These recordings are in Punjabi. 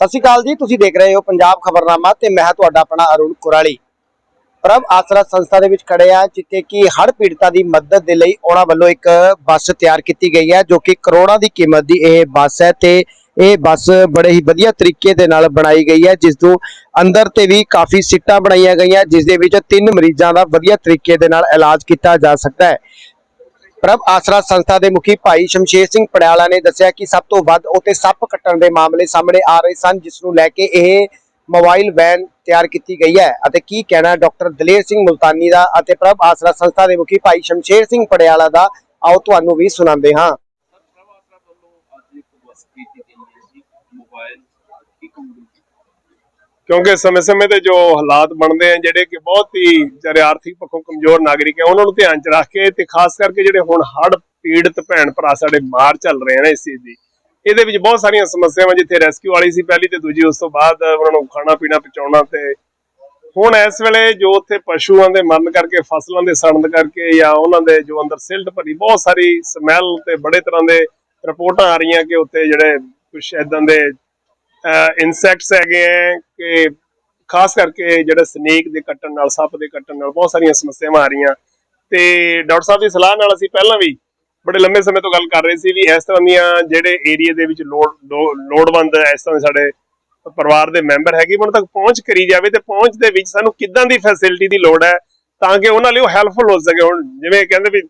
ਸਤਿ ਸ਼੍ਰੀ ਅਕਾਲ ਜੀ, ਤੁਸੀਂ ਦੇਖ ਰਹੇ ਹੋ ਪੰਜਾਬ ਖਬਰਨਾਮਾ ਤੇ ਮੈਂ ਤੁਹਾਡਾ ਆਪਣਾ ਅਰੁਣ ਕੁਰਾਲੀ। ਪ੍ਰਭ, ਆਸਰਾ ਸੰਸਥਾ ਦੇ ਵਿੱਚ ਖੜੇ ਆ ਜਿੱਥੇ ਕਿ ਹੜ੍ਹ ਪੀੜਤਾਂ ਦੀ ਮਦਦ ਦੇ ਲਈ ਉਹਨਾਂ ਵੱਲੋਂ ਇੱਕ ਬੱਸ ਤਿਆਰ ਕੀਤੀ ਗਈ ਹੈ, ਜੋ ਕਿ ਕਰੋੜਾਂ ਦੀ ਕੀਮਤ ਦੀ ਇਹ ਬੱਸ ਹੈ ਤੇ ਇਹ ਬੱਸ ਬੜੇ ਹੀ ਵਧੀਆ ਤਰੀਕੇ ਦੇ ਨਾਲ ਬਣਾਈ ਗਈ ਹੈ, ਜਿਸ ਨੂੰ ਅੰਦਰ ਤੇ ਵੀ ਕਾਫੀ ਸੀਟਾਂ ਬਣਾਈਆਂ ਗਈਆਂ, ਜਿਸ ਦੇ ਵਿੱਚ ਤਿੰਨ ਮਰੀਜ਼ਾਂ ਦਾ ਵਧੀਆ ਤਰੀਕੇ ਦੇ ਨਾਲ ਇਲਾਜ ਕੀਤਾ ਜਾ ਸਕਦਾ ਹੈ। ਪ੍ਰਭ, ਆਸਰਾ ਸੰਸਥਾ ਦੇ ਮੁਖੀ ਭਾਈ ਸ਼ਮਸ਼ੇਰ ਸਿੰਘ ਪੜਿਆਲਾ ਨੇ ਦੱਸਿਆ ਕਿ ਸਭ ਤੋਂ ਵੱਧ ਉੱਤੇ ਸੱਪ ਕੱਟਣ ਦੇ ਮਾਮਲੇ ਸਾਹਮਣੇ ਆ ਰਹੇ ਸਨ, ਜਿਸ ਨੂੰ ਲੈ ਕੇ ਇਹ ਮੋਬਾਈਲ ਵੈਨ ਤਿਆਰ ਕੀਤੀ ਗਈ ਹੈ। ਅਤੇ ਕੀ ਕਹਿਣਾ ਡਾਕਟਰ ਦਲੇਰ ਸਿੰਘ ਮੁਲਤਾਨੀ ਦਾ ਅਤੇ ਪ੍ਰਭ, ਆਸਰਾ ਸੰਸਥਾ ਦੇ ਮੁਖੀ ਭਾਈ ਸ਼ਮਸ਼ੇਰ ਸਿੰਘ ਪੜਿਆਲਾ ਦਾ? ਆਓ ਤੁਹਾਨੂੰ ਵੀ ਸੁਣਾਉਂਦੇ ਹਾਂ ਪ੍ਰਭਾਤਰਾ ਵੱਲੋਂ ਅੱਜ ਇੱਕ ਬੱਸ ਕੀਤੀ ਗਈ ਹੈ ਜੀ ਮੋਬਾਈਲ ਇੱਕ ਮਿੰਟ ਕਿਉਂਕਿ ਸਮੇਂ-ਸਮੇਂ ਤੇ ਜੋ ਹਾਲਾਤ ਬਣਦੇ ਆ, ਜਿਹੜੇ ਕਿ ਬਹੁਤ ਹੀ ਜਿਹੜੇ ਆਰਥਿਕ ਪੱਖੋਂ ਕਮਜ਼ੋਰ ਨਾਗਰਿਕ ਆ, ਉਹਨਾਂ ਨੂੰ ਧਿਆਨ ਚ ਰੱਖ ਕੇ ਤੇ ਖਾਸ ਕਰਕੇ ਜਿਹੜੇ ਹੁਣ ਹੜ੍ਹ ਪੀੜਤ ਭੈਣ ਭਰਾ ਸਾਡੇ ਮਾਰ ਚੱਲ ਰਹੇ ਆ ਇਸ ਚੀਜ਼ ਦੀ। ਇਹਦੇ ਵਿੱਚ ਬਹੁਤ ਸਾਰੀਆਂ ਸਮੱਸਿਆਵਾਂ ਜਿੱਥੇ ਰੈਸਕਿਊ ਵਾਲੀ ਸੀ ਪਹਿਲੀ ਤੇ ਦੂਜੀ, ਉਸ ਤੋਂ ਬਾਅਦ ਉਹਨਾਂ ਨੂੰ ਖਾਣਾ ਪੀਣਾ ਪਹੁੰਚਾਉਣਾ ਤੇ ਹੁਣ ਇਸ ਵੇਲੇ ਜੋ ਉੱਥੇ ਪਸ਼ੂਆਂ ਦੇ ਮਰਨ ਕਰਕੇ, ਫਸਲਾਂ ਦੇ ਸੜਨ ਕਰਕੇ ਜਾਂ ਉਹਨਾਂ ਦੇ ਜੋ ਅੰਦਰ ਸਿਲਟ ਭਰੀ ਬਹੁਤ ਸਾਰੀ ਸਮੈਲ ਤੇ ਬੜੇ ਤਰ੍ਹਾਂ ਦੇ ਰਿਪੋਰਟਾਂ ਆ ਰਹੀਆਂ ਕਿ ਉੱਥੇ ਜਿਹੜੇ ਕੁਝ ਇਦਾਂ ਦੇ ਇਨਸੈਕਟਸ ਹੈਗੇ ਆ ਕਿ ਖਾਸ ਕਰਕੇ ਜਿਹੜੇ ਸਨੇਕ ਦੇ ਕੱਟਣ ਨਾਲ, ਸੱਪ ਦੇ ਕੱਟਣ ਨਾਲ ਬਹੁਤ ਸਾਰੀਆਂ ਸਮੱਸਿਆਵਾਂ ਆ ਰਹੀਆਂ। ਤੇ ਡਾਕਟਰ ਸਾਹਿਬ ਦੀ ਸਲਾਹ ਨਾਲ ਅਸੀਂ ਪਹਿਲਾਂ ਵੀ ਬੜੇ ਲੰਮੇ ਸਮੇਂ ਤੋਂ ਗੱਲ ਕਰ ਰਹੇ ਸੀ ਵੀ ਇਸ ਤਰ੍ਹਾਂ ਦੀਆਂ ਜਿਹੜੇ ਏਰੀਆ ਦੇ ਵਿੱਚ ਲੋੜ, ਲੋ- ਲੋੜਵੰਦ ਇਸ ਤਰ੍ਹਾਂ ਦੇ ਸਾਡੇ ਪਰਿਵਾਰ ਦੇ ਮੈਂਬਰ ਹੈਗੇ, ਉਹਨਾਂ ਤੱਕ ਪਹੁੰਚ ਕਰੀ ਜਾਵੇ ਤੇ ਪਹੁੰਚ ਦੇ ਵਿੱਚ ਸਾਨੂੰ ਕਿੱਦਾਂ ਦੀ ਫੈਸਿਲਿਟੀ ਦੀ ਲੋੜ ਹੈ ਤਾਂ ਕਿ ਉਹਨਾਂ ਲਈ ਉਹ ਹੈਲਪਫੁਲ ਹੋ ਸਕੇ। ਹੁਣ ਜਿਵੇਂ ਕਹਿੰਦੇ ਵੀ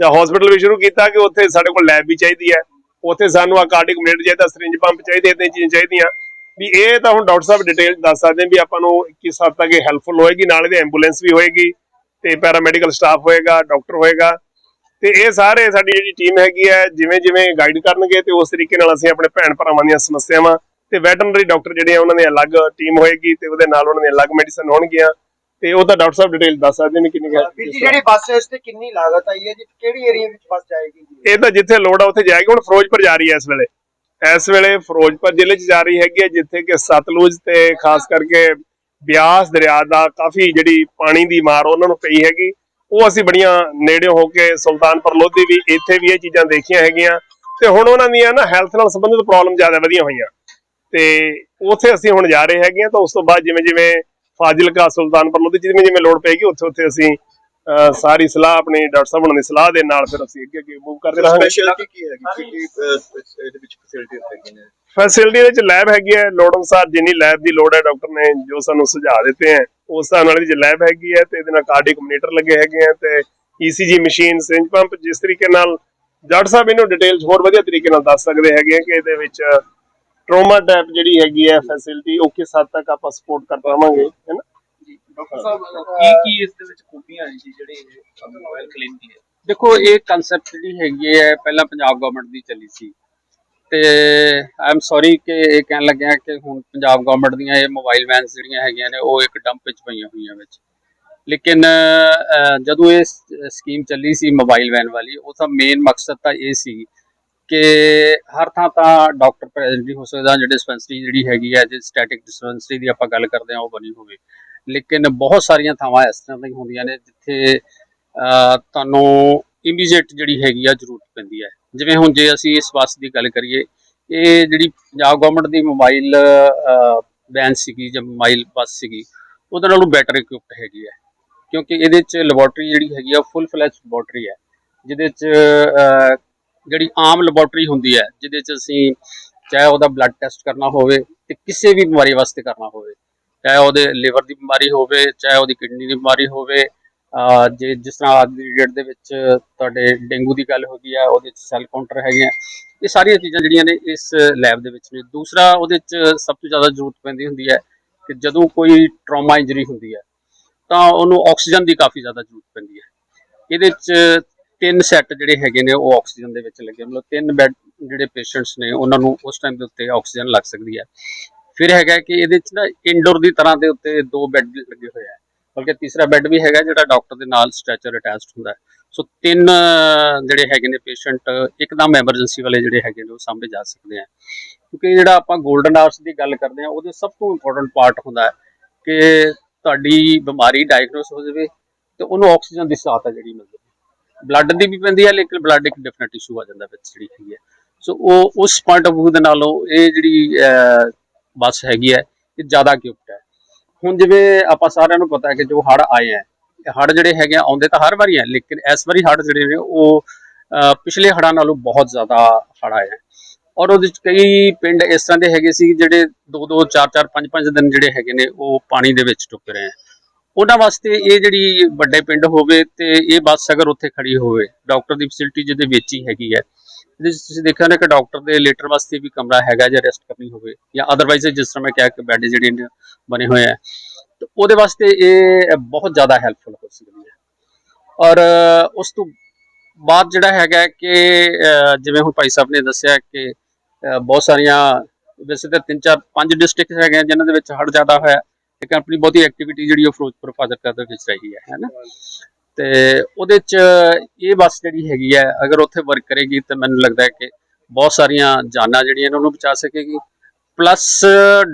ਜਾਂ ਹਸਪੀਟਲ ਵੀ ਸ਼ੁਰੂ ਕੀਤਾ ਕਿ ਉੱਥੇ ਸਾਡੇ ਕੋਲ ਲੈਬ ਵੀ ਚਾਹੀਦੀ ਹੈ। ਉੱਥੇ ਸਾਨੂੰ ਆ ਕਾਰਡਿਕ ਮੀਟਰ ਚਾਹੀਦਾ ਸਰਿੰਜ ਪੰਪ ਚਾਹੀਦੇ ਇਦਾਂ ਚੀਜ਼ਾਂ ਚਾਹੀਦੀਆਂ। ਵੀ ਇਹ ਤਾਂ ਹੁਣ ਡਾਕਟਰ ਸਾਹਿਬ ਡਿਟੇਲ ਦੱਸ ਸਕਦੇ ਵੀ ਆਪਾਂ ਨੂੰ ਕਿਸ ਹੱਦ ਤੱਕ ਇਹ ਹੈਲਪਫੁਲ ਹੋਏਗੀ, ਨਾਲ ਇਹਦੇ ਐਂਬੂਲੈਂਸ ਵੀ ਹੋਏਗੀ, ਤੇ ਪੈਰਾਮੈਡੀਕਲ ਸਟਾਫ ਹੋਏਗਾ ਡਾਕਟਰ ਹੋਏਗਾ। ਤੇ ਇਹ ਸਾਰੇ ਸਾਡੀ ਜਿਹੜੀ ਟੀਮ ਹੈਗੀ ਹੈ ਜਿਵੇਂ ਜਿਵੇਂ ਗਾਈਡ ਕਰਨਗੇ ਤੇ ਉਸ ਤਰੀਕੇ ਨਾਲ ਅਸੀਂ ਆਪਣੇ ਭੈਣ ਭਰਾਵਾਂ ਦੀਆਂ ਸਮੱਸਿਆਵਾਂ ਤੇ ਵੈਟਰਨਰੀ ਡਾਕਟਰ ਜਿਹੜੇ ਆ, ਉਹਨਾਂ ਦੀ ਅਲੱਗ ਟੀਮ ਹੋਏਗੀ ਤੇ ਉਹਦੇ ਨਾਲ ਉਹਨਾਂ ਦੀਆਂ ਅਲੱਗ ਮੈਡੀਸਨ ਹੋਣਗੀਆਂ। ਤੇ ਉਹ ਤਾਂ ਡਾਕਟਰ ਸਾਹਿਬ ਡਿਟੇਲ ਦੱਸ ਸਕਦੇ ਨੇ ਕਿੰਨੀ ਵੀਰ ਜੀ ਜਿਹੜੀ ਬੱਸ ਹੈ ਇਸ ਤੇ ਕਿੰਨੀ ਲਾਗਤ ਆਈ ਹੈ ਜੀ? ਕਿਹੜੀ ਏਰੀਆ ਵਿੱਚ ਬੱਸ ਜਾਏਗੀ ਜੀ? ਇਹ ਤਾਂ ਜਿੱਥੇ ਲੋੜ ਆ ਉੱਥੇ ਜਾਏਗੀ। ਹੁਣ ਫਿਰੋਜ਼ਪੁਰ ਜਾ ਰਹੀ ਹੈ ਇਸ ਵੇਲੇ। ਇਸ ਵੇਲੇ ਫਿਰੋਜ਼ਪੁਰ ਜ਼ਿਲ੍ਹੇ 'ਚ ਜਾ ਰਹੀ ਹੈਗੀ ਹੈ ਜਿੱਥੇ ਕਿ ਸਤਲੁਜ ਤੇ ਖਾਸ ਕਰਕੇ ਬਿਆਸ ਦਰਿਆ ਦਾ ਕਾਫੀ ਜਿਹੜੀ ਪਾਣੀ ਦੀ ਮਾਰ ਉਹਨਾਂ ਨੂੰ ਪਈ ਹੈਗੀ। ਉਹ ਅਸੀਂ ਬੜੀਆਂ ਨੇੜੇ ਹੋ ਕੇ ਸੁਲਤਾਨਪੁਰ ਲੋਧੀ ਵੀ ਇੱਥੇ ਵੀ ਇਹ ਚੀਜ਼ਾਂ ਦੇਖੀਆਂ ਹੈਗੀਆਂ। ਤੇ ਹੁਣ ਉਹਨਾਂ ਦੀਆਂ ਨਾ ਹੈਲਥ ਨਾਲ ਸੰਬੰਧਿਤ ਪ੍ਰੋਬਲਮ ਜ਼ਿਆਦਾ ਵਧੀਆਂ ਹੋਈਆਂ। ਤੇ ਉੱਥੇ ਅਸੀਂ ਹੁਣ ਜਾ ਰਹੇ ਹੈਗੇ ਆ ਤਾਂ ਉਸ ਤੋਂ ਬਾਅਦ ਜਿਵੇਂ ਜਿਵੇਂ ਫਾਜ਼ਿਲਕਾ ਸੁਲਤਾਨਪੁਰ ਲੋਧੀ ਜਿਵੇਂ ਜਿਵੇਂ ਲੋੜ ਪਏਗੀ ਉੱਥੇ ਉੱਥੇ ਅਸੀਂ ਸਾਰੀ ਸਲਾਹ ਆਪਣੀ ਡਾਕਟਰ ਸਾਹਿਬ ਦੀ ਸਲਾਹ ਦੇ ਨਾਲ ਫਿਰ ਅਸੀਂ ਅੱਗੇ ਅੱਗੇ ਮੂਵ ਕਰਦੇ ਰਹਾਂਗੇ। ਸਪੈਸ਼ਲਿਟੀ ਕੀ ਹੈਗੀ? ਕਿ ਇਹਦੇ ਵਿੱਚ ਫੈਸਿਲਿਟੀਆਂ ਹੈਗੀਆਂ ਨੇ। ਫੈਸਿਲਿਟੀ ਦੇ ਵਿੱਚ ਲੈਬ ਹੈਗੀ ਹੈ। ਲੋੜ ਅਨੁਸਾਰ ਜਿੰਨੀ ਲੈਬ ਦੀ ਲੋੜ ਹੈ ਡਾਕਟਰ ਨੇ ਜੋ ਸਾਨੂੰ ਸੁਝਾਅ ਦਿੱਤੇ ਹੈ ਉਸ ਹਿਸਾਬ ਨਾਲ ਇਹਦੀ ਲੈਬ ਹੈਗੀ ਹੈ ਤੇ ਇਹਦੇ ਨਾਲ ਕਾਰਡਿਕ ਮੋਨੀਟਰ ਲੱਗੇ ਹੈਗੇ ਆ ਤੇ ECG ਮਸ਼ੀਨ ਸਿੰਜ ਪੰਪ ਜਿਸ ਤਰੀਕੇ ਨਾਲ ਡਾਕਟਰ ਸਾਹਿਬ ਇਹਨੂੰ ਡਿਟੇਲਸ ਹੋਰ ਵਧੀਆ ਤਰੀਕੇ ਨਾਲ ਦੱਸ ਸਕਦੇ ਹੈਗੇ ਆ ਕਿ ਇਹਦੇ ਵਿੱਚ ਟਰੋਮਾ ਟੈਪ ਜਿਹੜੀ ਹੈਗੀ ਹੈ ਫੈਸਿਲਿਟੀ ਉਹ ਕਿਸ ਹੱਦ ਤੱਕ ਆਪਾਂ ਸਪੋਰਟ ਕਰ ਪਾਵਾਂਗੇ ਹੈ ਨਾ? ਜੀ ਡਾਕਟਰ ਸਾਹਿਬ ਕੀ ਕੀ ਇਸ ਦੇ ਵਿੱਚ ਖੂਬੀਆਂ ਹੈ ਜੀ ਜਿਹੜੇ ਇਹ ਮੋਬਾਈਲ ਕਲੀਨ ਦੀ ਹੈ? ਦੇਖੋ ਇਹ ਕਨਸੈਪਟ ਜਿਹੜੀ ਹੈਗੀ ਹੈ ਪਹਿਲਾਂ ਪੰਜਾਬ ਗਵਰਨਮੈਂਟ ਦੀ ਚੱਲੀ ਸੀ। ਤੇ ਆਈ ਐਮ ਸੌਰੀ ਕਿ ਇਹ ਕਹਿਣ ਲੱਗਿਆ ਕਿ ਹੁਣ ਪੰਜਾਬ ਗਵਰਨਮੈਂਟ ਦੀਆਂ ਇਹ ਮੋਬਾਈਲ ਵੈਨਸ ਜਿਹੜੀਆਂ ਹੈਗੀਆਂ ਨੇ ਉਹ ਇੱਕ ਡੰਪ ਵਿੱਚ ਪਈਆਂ ਹੋਈਆਂ ਵਿੱਚ। ਲੇਕਿਨ ਜਦੋਂ ਇਹ ਸਕੀਮ ਚੱਲੀ ਸੀ ਮੋਬਾਈਲ ਵੈਨ ਵਾਲੀ ਉਹਦਾ ਮੇਨ ਮਕਸਦ ਤਾਂ ਇਹ ਸੀ ਕਿ ਹਰ ਥਾਂ ਤਾਂ ਡਾਕਟਰ ਪ੍ਰੈਜ਼ੈਂਟ ਨਹੀਂ ਹੋ ਸਕਦਾ, ਜਿਹੜੀ ਡਿਸਪੈਂਸਰੀ ਜਿਹੜੀ ਹੈਗੀ ਹੈ, ਜੇ ਸਟੈਟਿਕ ਡਿਸਪੈਂਸਰੀ ਦੀ ਆਪਾਂ ਗੱਲ ਕਰਦੇ ਹਾਂ, ਉਹ ਬਣੀ ਹੋਵੇ। ਲੇਕਿਨ ਬਹੁਤ ਸਾਰੀਆਂ ਥਾਵਾਂ ਇਸ ਤਰ੍ਹਾਂ ਦੀਆਂ ਹੁੰਦੀਆਂ ਨੇ ਜਿੱਥੇ ਤੁਹਾਨੂੰ ਇਮੀਡੀਏਟ ਜਿਹੜੀ ਹੈਗੀ ਆ ਜ਼ਰੂਰਤ ਪੈਂਦੀ ਹੈ। ਜਿਵੇਂ ਹੁਣ ਜੇ ਅਸੀਂ ਇਸ ਬੱਸ ਦੀ ਗੱਲ ਕਰੀਏ, ਇਹ ਜਿਹੜੀ ਪੰਜਾਬ ਗਵਰਨਮੈਂਟ ਦੀ ਮੋਬਾਈਲ ਵੈਨ ਸੀਗੀ ਜਾਂ ਮੋਬਾਈਲ ਬੱਸ ਸੀਗੀ, ਉਹਦੇ ਨਾਲੋਂ ਬੈਟਰ ਇਕਵਿਪਡ ਹੈਗੀ ਹੈ। ਕਿਉਂਕਿ ਇਹਦੇ ਚ ਲੈਬੋਰਟਰੀ ਜਿਹੜੀ ਹੈਗੀ ਆ ਫੁੱਲ ਫਲੈਜ ਲੈਬੋਰਟਰੀ ਹੈ। ਜਿਹਦੇ ਚ ਜਿਹੜੀ ਆਮ ਲੈਬੋਰਟਰੀ ਹੁੰਦੀ ਹੈ, ਜਿਹਦੇ ਚ ਅਸੀਂ ਚਾਹੇ ਉਹਦਾ ਬਲੱਡ ਟੈਸਟ ਕਰਨਾ ਹੋਵੇ ਤੇ ਕਿਸੇ ਵੀ ਬਿਮਾਰੀ ਵਾਸਤੇ ਕਰਨਾ ਹੋਵੇ, ਚਾਹੇ ਉਹਦੇ ਲਿਵਰ ਦੀ ਬਿਮਾਰੀ ਹੋਵੇ, ਚਾਹੇ ਉਹਦੀ ਕਿਡਨੀ ਦੀ ਬਿਮਾਰੀ ਹੋਵੇ ਜੇ ਜਿਸ ਤਰ੍ਹਾਂ ਅੱਜ ਦੀ ਡੇਟ ਦੇ ਵਿੱਚ ਤੁਹਾਡੇ ਡੇਂਗੂ ਦੀ ਗੱਲ ਹੋ ਗਈ ਆ ਉਹਦੇ ਵਿੱਚ ਸੈੱਲ ਕਾਊਂਟਰ ਹੈਗੇ ਆ, ਇਹ ਸਾਰੀਆਂ ਚੀਜ਼ਾਂ ਜਿਹੜੀਆਂ ਨੇ ਇਸ ਲੈਬ ਦੇ ਵਿੱਚ ਨੇ। ਦੂਸਰਾ ਉਹਦੇ ਵਿੱਚ ਸਭ ਤੋਂ ਜ਼ਿਆਦਾ ਜ਼ਰੂਰਤ ਪੈਂਦੀ ਹੁੰਦੀ ਹੈ ਕਿ ਜਦੋਂ ਕੋਈ ਟਰਾਮਾ ਇੰਜਰੀ ਹੁੰਦੀ ਹੈ, ਤਾਂ ਉਹਨੂੰ ਆਕਸੀਜਨ ਦੀ ਕਾਫੀ ਜ਼ਿਆਦਾ ਜ਼ਰੂਰਤ ਪੈਂਦੀ ਹੈ। ਇਹਦੇ ਵਿੱਚ ਤਿੰਨ ਸੈੱਟ ਜਿਹੜੇ ਹੈਗੇ ਨੇ, ਉਹ ਆਕਸੀਜਨ ਦੇ ਵਿੱਚ ਲੱਗੇ। ਮਤਲਬ ਤਿੰਨ ਬੈੱਡ ਜਿਹੜੇ ਪੇਸ਼ੈਂਟਸ ਨੇ, ਉਹਨਾਂ ਨੂੰ ਉਸ ਟਾਈਮ ਦੇ ਉੱਤੇ ਆਕਸੀਜਨ ਲੱਗ ਸਕਦੀ ਹੈ। ਫਿਰ ਹੈਗਾ ਕਿ ਇਹਦੇ ਵਿੱਚ ਨਾ ਇਨਡੋਰ ਦੀ ਤਰ੍ਹਾਂ ਦੇ ਉੱਤੇ ਦੋ ਬੈੱਡ ਲੱਗੇ ਹੋਏ ਆ। ਬਲਕਿ ਤੀਸਰਾ ਬੈੱਡ ਵੀ ਹੈਗਾ ਜਿਹੜਾ ਡਾਕਟਰ ਦੇ ਨਾਲ ਸਟ੍ਰੈਚਰ ਅਟੈਚਡ ਹੁੰਦਾ। ਸੋ ਤਿੰਨ ਜਿਹੜੇ ਹੈਗੇ ਨੇ ਪੇਸ਼ੈਂਟ ਇੱਕਦਮ ਐਮਰਜੈਂਸੀ ਵਾਲੇ ਜਿਹੜੇ ਹੈਗੇ ਨੇ, ਉਹ ਸਾਹਮਣੇ ਜਾ ਸਕਦੇ ਆ। ਕਿਉਂਕਿ ਜਿਹੜਾ ਆਪਾਂ 골ਡਨ ਆਵਰਸ ਦੀ ਗੱਲ ਕਰਦੇ ਆ, ਉਹਦੇ ਸਭ ਤੋਂ ਇੰਪੋਰਟੈਂਟ ਪਾਰਟ ਹੁੰਦਾ ਹੈ ਕਿ ਤੁਹਾਡੀ ਬਿਮਾਰੀ ਡਾਇਗਨੋਸ ਹੋ ਜਾਵੇ ਤੇ ਉਹਨੂੰ ਆਕਸੀਜਨ ਦੀ ਸਹਾਇਤਾ ਜਿਹੜੀ ਮਿਲ ਜਾਵੇ ਬਲੱਡ ਦੀ ਵੀ ਪੈਂਦੀ ਹੈ, ਲੇਕਿਨ ਬਲੱਡ ਇੱਕ ਡਿਫਰੈਂਟ ਇਸ਼ੂ ਆ ਜਾਂਦਾ ਵਿੱਚ ਜਿਹੜੀ ਹੈਗੀ ਹੈ। ਸੋ ਉਹ, ਉਸ ਪੁਆਇੰਟ ਆਫ ਵਿਊ ਦੇ ਨਾਲੋਂ ਇਹ ਜਿਹੜੀ ਬੱਸ ਹੈਗੀ ਹੈ, ਇਹ ਜ਼ਿਆਦਾ equipped ਹੈ। ਹੁਣ ਜਿਵੇਂ ਆਪਾਂ ਸਾਰਿਆਂ ਨੂੰ ਪਤਾ ਹੈ ਕਿ ਜੋ ਹੜ੍ਹ ਆਏ ਹੈ, ਇਹ ਹੜ੍ਹ ਜਿਹੜੇ ਹੈਗੇ ਆਉਂਦੇ ਤਾਂ ਹਰ ਵਾਰੀ ਹੈ, ਲੇਕਿਨ ਇਸ ਵਾਰੀ ਹੜ੍ਹ ਜਿਹੜੇ ਨੇ, ਉਹ ਪਿਛਲੇ ਹੜ੍ਹਾਂ ਨਾਲੋਂ ਬਹੁਤ ਜ਼ਿਆਦਾ ਹੜ੍ਹ ਆਏ ਹੈ। ਔਰ ਉਹਦੇ ਵਿੱਚ ਕਈ ਪਿੰਡ ਇਸ ਤਰ੍ਹਾਂ ਦੇ ਹੈਗੇ ਸੀ, ਜਿਹੜੇ 2 2 4 4 5 5 ਦਿਨ ਜਿਹੜੇ ਹੈਗੇ ਨੇ, ਉਹ ਪਾਣੀ ਦੇ ਵਿੱਚ ਡੁੱਬ ਰਹੇ ਹੈ। ਉਹਨਾਂ ਵਾਸਤੇ ਇਹ ਜਿਹੜੀ ਵੱਡੇ ਪਿੰਡ ਹੋਵੇ ਤੇ ਇਹ ਬੱਸ ਅਗਰ ਉੱਥੇ ਖੜੀ ਹੋਵੇ ਡਾਕਟਰ ਦੀ ਫੈਸਿਲਿਟੀ ਜਿਹਦੇ ਵਿੱਚ ਹੀ ਹੈਗੀ ਹੈ ਤੁਸੀਂ ਦੇਖਿਆ ਨਾ ਕਿ ਡਾਕਟਰ ਦੇ ਲੇਟਰ ਵਾਸਤੇ ਵੀ ਕਮਰਾ ਹੈਗਾ ਜੇ ਰੈਸਟ ਕਰਨੀ ਹੋਵੇ ਜਾਂ ਅਦਰਵਾਈਜ਼ ਜਿਸ ਤਰ੍ਹਾਂ ਮੈਂ ਕਿਹਾ ਕਿ ਬੈੱਡ ਜਿਹੜੇ ਨੇ ਬਣੇ ਹੋਏ ਆ ਤੇ ਉਹਦੇ ਵਾਸਤੇ ਇਹ ਬਹੁਤ ਜ਼ਿਆਦਾ ਹੈਲਪਫੁਲ ਹੋ ਸਕਦੀ ਹੈ। ਔਰ ਉਸ ਤੋਂ ਬਾਅਦ ਜਿਹੜਾ ਹੈਗਾ ਕਿ ਜਿਵੇਂ ਹੁਣ ਭਾਈ ਸਾਹਿਬ ਨੇ ਦੱਸਿਆ ਕਿ ਬਹੁਤ ਸਾਰੀਆਂ, ਵੈਸੇ ਤਾਂ ਤਿੰਨ ਚਾਰ ਪੰਜ ਡਿਸਟ੍ਰਿਕਟ ਹੈਗੇ ਆ ਜਿਨ੍ਹਾਂ ਦੇ ਵਿੱਚ ਹੜ੍ਹ ਜ਼ਿਆਦਾ ਹੋਇਆ ਲੇਕਿਨ ਆਪਣੀ ਬਹੁਤੀ ਐਕਟੀਵਿਟੀ ਜਿਹੜੀ ਉਹ ਫਿਰੋਜ਼ਪੁਰ ਫਾਜ਼ਿਲਕਾ ਦੇ ਵਿੱਚ ਰਹੀ ਹੈ ਹੈਨਾ ਤੇ ਉਹਦੇ ਚ ਇਹ ਬੱਸ ਜਿਹੜੀ ਹੈਗੀ ਹੈ, ਅਗਰ ਉੱਥੇ ਵਰਕ ਕਰੇਗੀ ਤਾਂ ਮੈਨੂੰ ਲੱਗਦਾ ਹੈ ਕਿ ਬਹੁਤ ਸਾਰੀਆਂ ਜਾਨਾਂ ਜਿਹੜੀਆਂ ਇਹਨਾਂ ਨੂੰ ਬਚਾ ਸਕੇਗੀ। ਪਲੱਸ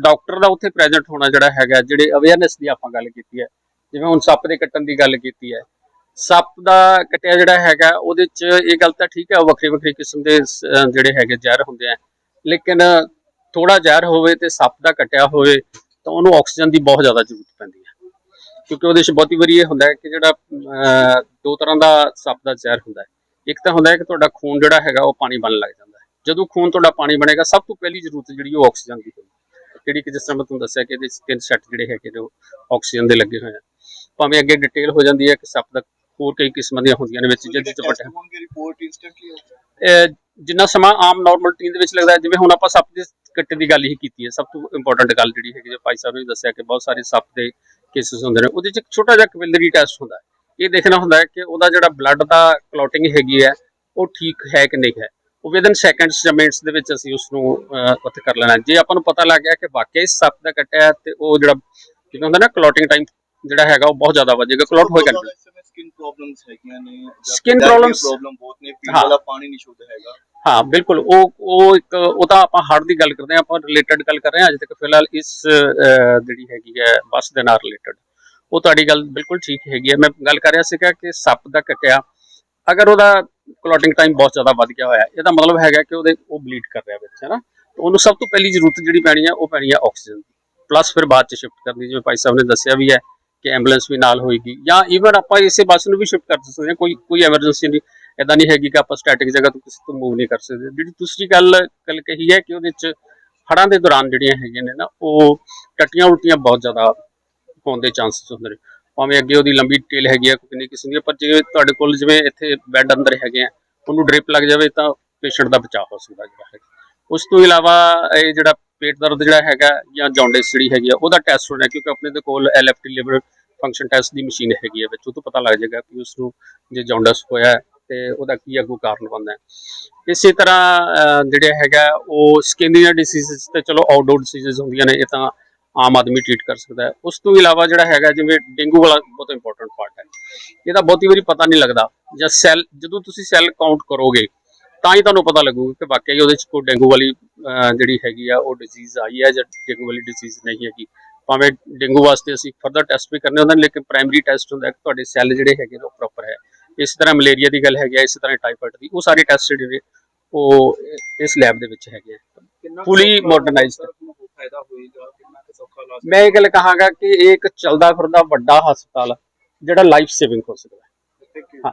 ਡਾਕਟਰ ਦਾ ਉੱਥੇ ਪ੍ਰੈਜ਼ੈਂਟ ਹੋਣਾ ਜਿਹੜਾ ਹੈਗਾ, ਜਿਹੜੇ ਅਵੇਅਰਨੈਸ ਦੀ ਆਪਾਂ ਗੱਲ ਕੀਤੀ ਹੈ, ਜਿਵੇਂ ਹੁਣ ਸੱਪ ਦੇ ਕੱਟਣ ਦੀ ਗੱਲ ਕੀਤੀ ਹੈ। ਸੱਪ ਦਾ ਕੱਟਿਆ ਜਿਹੜਾ ਹੈਗਾ, ਉਹਦੇ ਚ ਇਹ ਗੱਲ ਤਾਂ ਠੀਕ ਹੈ, ਉਹ ਵੱਖਰੀ ਵੱਖਰੀ ਕਿਸਮ ਦੇ ਜਿਹੜੇ ਹੈਗੇ ਜ਼ਹਿਰ ਹੁੰਦੇ ਆ। ਲੇਕਿਨ ਥੋੜਾ ਜ਼ਹਿਰ ਹੋਵੇ ਤੇ ਸੱਪ ਦਾ ਕੱਟਿਆ ਹੋਵੇ ਤਾਂ ਉਹਨੂੰ ਆਕਸੀਜਨ ਦੀ ਬਹੁਤ ਜ਼ਿਆਦਾ ਜ਼ਰੂਰਤ ਪੈਂਦੀ ਹੈ। ਕਿਉਂਕਿ ਉਹਦੇ ਵਿੱਚ ਬਹੁਤੀ ਵਾਰੀ ਇਹ ਹੁੰਦਾ ਹੈ ਕਿ ਜਿਹੜਾ ਦੋ ਤਰ੍ਹਾਂ ਦਾ ਸੱਪ ਦਾ ਜ਼ਹਿਰ ਹੁੰਦਾ ਹੈ। ਇੱਕ ਤਾਂ ਹੁੰਦਾ ਹੈ ਕਿ ਤੁਹਾਡਾ ਖੂਨ ਜਿਹੜਾ ਹੈਗਾ ਉਹ ਪਾਣੀ ਬਣਨ ਲੱਗ ਜਾਂਦਾ ਹੈ। ਜਦੋਂ ਖੂਨ ਤੁਹਾਡਾ ਪਾਣੀ ਬਣੇਗਾ ਸਭ ਤੋਂ ਪਹਿਲੀ ਜ਼ਰੂਰਤ ਜਿਹੜੀ ਉਹ ਆਕਸੀਜਨ ਦੀ ਹੋਊਗੀ ਜਿਹੜੀ ਕਿ ਜਿਸ ਤਰ੍ਹਾਂ ਮੈਂ ਤੁਹਾਨੂੰ ਦੱਸਿਆ ਕਿ ਇਹਦੇ ਤਿੰਨ ਸੈੱਟ ਜਿਹੜੇ ਹੈਗੇ ਨੇ ਉਹ ਆਕਸੀਜਨ ਦੇ ਲੱਗੇ ਹੋਏ ਆ। ਭਾਵੇਂ ਅੱਗੇ ਡਿਟੇਲ ਹੋ ਜਾਂਦੀ ਹੈ ਕਿ ਸੱਪ ਦਾ ਹੋਰ ਕਈ ਕਿਸਮਾਂ ਦੀਆਂ ਹੁੰਦੀਆਂ ਨੇ ਵਿੱਚ ਜਿਹਦੇ ਚ ਅਹ ਜਿੰਨਾ ਸਮਾਂ ਆਮ ਨਾਰਮਲ ਰੂਟੀਨ ਦੇ ਵਿੱਚ ਲੱਗਦਾ ਜਿਵੇਂ ਹੁਣ ਆਪਾਂ ਸੱਪ ਦੇ ਕੱਟੇ ਦੀ ਗੱਲ ਹੀ ਕੀਤੀ ਹੈ। ਸਭ ਤੋਂ ਇੰਪੋਰਟੈਂਟ ਗੱਲ ਜਿਹੜੀ ਹੈਗੀ ਜੋ ਭਾਈ ਸਾਹਿਬ ਨੇ ਦੱਸਿਆ ਕਿ ਬਹੁਤ ਸਾਰੇ ਸੱਪ ਦੇ ਕੇਸਿਸ ਹੁੰਦੇ ਨੇ ਉਹਦੇ ਚ ਇੱਕ ਛੋਟਾ ਜਿਹਾ ਕਵਿਲਰੀ ਟੈਸਟ ਹੁੰਦਾ ਇਹ ਦੇਖਣਾ ਹੁੰਦਾ ਹੈ ਕਿ ਉਹਦਾ ਜਿਹੜਾ ਬਲੱਡ ਦਾ ਕਲੌਟਿੰਗ ਹੈਗੀ ਹੈ ਉਹ ਠੀਕ ਹੈ ਕਿ ਨਹੀਂ ਹੈ। ਉਹ ਵਿਦਨ ਸੈਕਿੰਡਸ ਜਾਂ ਮਿੰਟਸ ਦੇ ਵਿੱਚ ਅਸੀਂ ਉਸ ਨੂੰ ਉੱਥੇ ਕਰ ਲੈਣਾ ਜੇ ਆਪਾਂ ਨੂੰ ਪਤਾ ਲੱਗ ਗਿਆ ਕਿ ਵਾਕਈ ਸੱਪ ਦਾ ਕੱਟਿਆ ਹੈ ਤੇ ਉਹ ਜਿਹੜਾ ਜਿਵੇਂ ਹੁੰਦਾ ਨਾ ਕਲੌਟਿੰਗ ਟਾਈਮ ਜਿਹੜਾ ਹੈਗਾ ਉਹ ਬਹੁਤ ਜ਼ਿਆਦਾ ਵਧੇਗਾ ਕਲੌਟ ਹੋਏਗਾ। ਇਸ ਸਕਿਨ ਪ੍ਰੋਬਲਮਸ ਹੈਗੀਆਂ ਨੇ Skin problems- ਪ੍ਰੋਬਲਮ ਬਹੁਤ ਨੇ ਪੀਣ। ਵਾਲਾ ਪਾਣੀ ਨਹੀਂ ਸ਼ੁੱਧ ਹੈਗਾ। ਹਾਂ, ਬਿਲਕੁਲ। ਉਹ ਉਹ ਇੱਕ, ਉਹ ਤਾਂ ਆਪਾਂ ਹੜ੍ਹ ਦੀ ਗੱਲ ਕਰਦੇ ਹਾਂ, ਆਪਾਂ ਰਿਲੇਟਡ ਗੱਲ ਕਰ ਰਹੇ ਹਾਂ। ਅਜੇ ਤੱਕ ਫਿਲਹਾਲ ਇਸ ਜਿਹੜੀ ਹੈਗੀ ਹੈ, ਬੱਸ ਦੇ ਨਾਲ ਰਿਲੇਟਡ ਉਹ ਤੁਹਾਡੀ ਗੱਲ ਬਿਲਕੁਲ ਠੀਕ ਹੈਗੀ ਹੈ। ਮੈਂ ਗੱਲ ਕਰ ਰਿਹਾ ਸੀਗਾ ਕਿ ਸੱਪ ਦਾ ਕੱਟਿਆ। ਅਗਰ ਉਹਦਾ ਕਲੋਟਿੰਗ ਟਾਈਮ ਬਹੁਤ ਜ਼ਿਆਦਾ ਵੱਧ ਗਿਆ ਹੋਇਆ, ਇਹਦਾ ਮਤਲਬ ਹੈਗਾ ਕਿ ਉਹਦੇ, ਉਹ ਬਲੀਡ ਕਰ ਰਿਹਾ ਵਿੱਚ ਹੈ ਨਾ ਉਹਨੂੰ ਸਭ ਤੋਂ ਪਹਿਲੀ ਜ਼ਰੂਰਤ ਜਿਹੜੀ ਪੈਣੀ ਹੈ, ਉਹ ਪੈਣੀ ਹੈ ਆਕਸੀਜਨ ਦੀ। ਪਲੱਸ ਫਿਰ ਬਾਅਦ ਚ ਸ਼ਿਫਟ ਕਰਨੀ, ਜਿਵੇਂ ਭਾਈ ਸਾਹਿਬ ਨੇ ਦੱਸਿਆ ਵੀ ਹੈ ਕਿ ਐਂਬੂਲੈਂਸ ਵੀ ਨਾਲ ਹੋਏਗੀ। ਜਾਂ ਈਵਨ ਆਪਾਂ ਇਸੇ ਬੱਸ ਨੂੰ ਵੀ ਸ਼ਿਫਟ ਕਰ ਸਕਦੇ ਹਾਂ, ਕੋਈ ਕੋਈ ਐਮਰਜੈਂਸੀ ਨਹੀਂ। ਇਦਾਂ ਨਹੀਂ ਹੈਗੀ ਕਿ ਆਪਾਂ ਸਟੈਟਿਕ ਜਗ੍ਹਾ ਤੋਂ ਕਿਸੇ ਤੋਂ ਮੂਵ ਨਹੀਂ ਕਰ ਸਕਦੇ। ਜਿਹੜੀ ਦੂਸਰੀ ਗੱਲ ਗੱਲ ਕਹੀ ਹੈ ਕਿ ਉਹਦੇ ਚ ਹੜ੍ਹਾਂ ਦੇ ਦੌਰਾਨ ਜਿਹੜੀਆਂ ਹੈਗੀਆਂ ਨੇ ਨਾ, ਉਹ ਟੱਟੀਆਂ ਉਲਟੀਆਂ ਬਹੁਤ ਜ਼ਿਆਦਾ ਹੋਣ ਦੇ ਚਾਂਸਸ ਹੁੰਦੇ ਨੇ। ਭਾਵੇਂ ਅੱਗੇ ਉਹਦੀ ਲੰਬੀ ਟੇਲ ਹੈਗੀ ਆ ਕਿੰਨੀ ਕਿਸਮ ਦੀ ਪਰ ਜੇ ਤੁਹਾਡੇ ਕੋਲ ਜਿਵੇਂ ਇੱਥੇ ਬੈੱਡ ਅੰਦਰ ਹੈਗੇ ਆ, ਉਹਨੂੰ ਡ੍ਰਿਪ ਲੱਗ ਜਾਵੇ ਤਾਂ ਪੇਸ਼ੈਂਟ ਦਾ ਬਚਾਅ ਹੋ ਸਕਦਾ ਜਿਹੜਾ ਹੈ ਉਸ ਤੋਂ ਇਲਾਵਾ ਇਹ ਜਿਹੜਾ ਪੇਟ ਦਰਦ ਜਿਹੜਾ ਹੈਗਾ ਜਾਂ ਜੌਂਡਿਸ ਜਿਹੜੀ ਹੈਗੀ ਆ, ਉਹਦਾ ਟੈਸਟ ਹੋਣਾ ਕਿਉਂਕਿ ਆਪਣੇ ਦੇ ਕੋਲ ਐਲਐਫਟੀ ਲਿਵਰ ਫੰਕਸ਼ਨ ਟੈਸਟ ਦੀ ਮਸ਼ੀਨ ਹੈਗੀ ਹੈ ਵਿੱਚ ਉਹ ਤੋਂ ਪਤਾ ਲੱਗ ਜਾਏਗਾ ਕਿ ਉਸ ਨੂੰ ਜੇ ਜੌਂਡਿਸ ਹੋਇਆ ਤੇ ਉਹਦਾ ਕੀ ਅੱਗੋਂ ਕਾਰਨ ਬਣਦਾ ਹੈ। ਇਸੇ ਤਰ੍ਹਾਂ ਜਿਹੜਾ ਹੈਗਾ, ਉਹ ਸਕਿਨ ਦੀਆਂ ਡਿਸੀਜ਼ਸ ਤੇ ਚਲੋ ਆਊਟਡੋਰ ਡਿਸੀਜ਼ਸ ਹੁੰਦੀਆਂ ਨੇ, ਇਹ ਤਾਂ ਆਮ ਆਦਮੀ ਟ੍ਰੀਟ ਕਰ ਸਕਦਾ ਹੈ। ਉਸ ਤੋਂ ਇਲਾਵਾ ਜਿਹੜਾ ਹੈਗਾ, ਜਿਵੇਂ ਡੇਂਗੂ ਵਾਲਾ ਬਹੁਤ ਇੰਪੋਰਟੈਂਟ ਪਾਰਟ ਹੈ। ਇਹਦਾ ਬਹੁਤੀ ਵਾਰੀ ਪਤਾ ਨਹੀਂ ਲੱਗਦਾ। ਜਾਂ ਸੈੱਲ ਜਦੋਂ ਤੁਸੀਂ ਸੈੱਲ ਕਾਊਂਟ ਕਰੋਗੇ, ਤਾਂ ਹੀ ਤੁਹਾਨੂੰ ਪਤਾ ਲੱਗੂਗਾ ਕਿ ਵਾਕਿਆ ਵਾਕਈ ਉਹਦੇ ਚ ਕੋਈ ਡੇਂਗੂ ਵਾਲੀ ਜਿਹੜੀ ਹੈਗੀ ਆ, ਉਹ ਡਿਜ਼ੀਜ਼ ਆਈ ਹੈ ਜਾਂ ਡੇਂਗੂ ਵਾਲੀ ਡਿਜ਼ੀਜ਼ ਨਹੀਂ ਹੈਗੀ। ਭਾਵੇਂ ਡੇਂਗੂ ਵਾਸਤੇ ਅਸੀਂ ਫਰਦਰ ਟੈਸਟ ਵੀ ਕਰਨੇ ਹੁੰਦੇ ਨੇ, ਲੇਕਿਨ ਪ੍ਰਾਇਮਰੀ ਟੈਸਟ ਹੁੰਦਾ ਕਿ ਤੁਹਾਡੇ ਸੈੱਲ ਜਿਹੜੇ ਹੈਗੇ ਨੇ ਉਹ ਪ੍ਰੋਪਰ ਇਸ ਤਰ੍ਹਾਂ ਮਲੇਰੀਆ ਦੀ ਗੱਲ ਹੈਗੀ ਹੈ ਇਸ ਤਰ੍ਹਾਂ ਟਾਈਫਾਇਡ ਦੀ ਉਹ ਸਾਰੇ ਟੈਸਟ ਜਿਹੜੇ ਉਹ ਇਸ ਲੈਬ ਦੇ ਵਿੱਚ ਹੈਗੇ ਆ। ਫਾਇਦਾ ਹੋਏਗਾ ਕਿੰਨਾ ਕੁ ਸੌਖਾ ਇਲਾਜ ਮੈਂ ਇਹ ਗੱਲ ਕਹਾਂਗਾ ਕਿ ਇਹ ਇੱਕ ਚੱਲਦਾ ਫਿਰਦਾ ਵੱਡਾ ਹਸਪਤਾਲ ਆ, ਜਿਹੜਾ ਲਾਈਫ ਸੇਵਿੰਗ ਹੋ ਸਕਦਾ ਹੈ. ਹਾਂ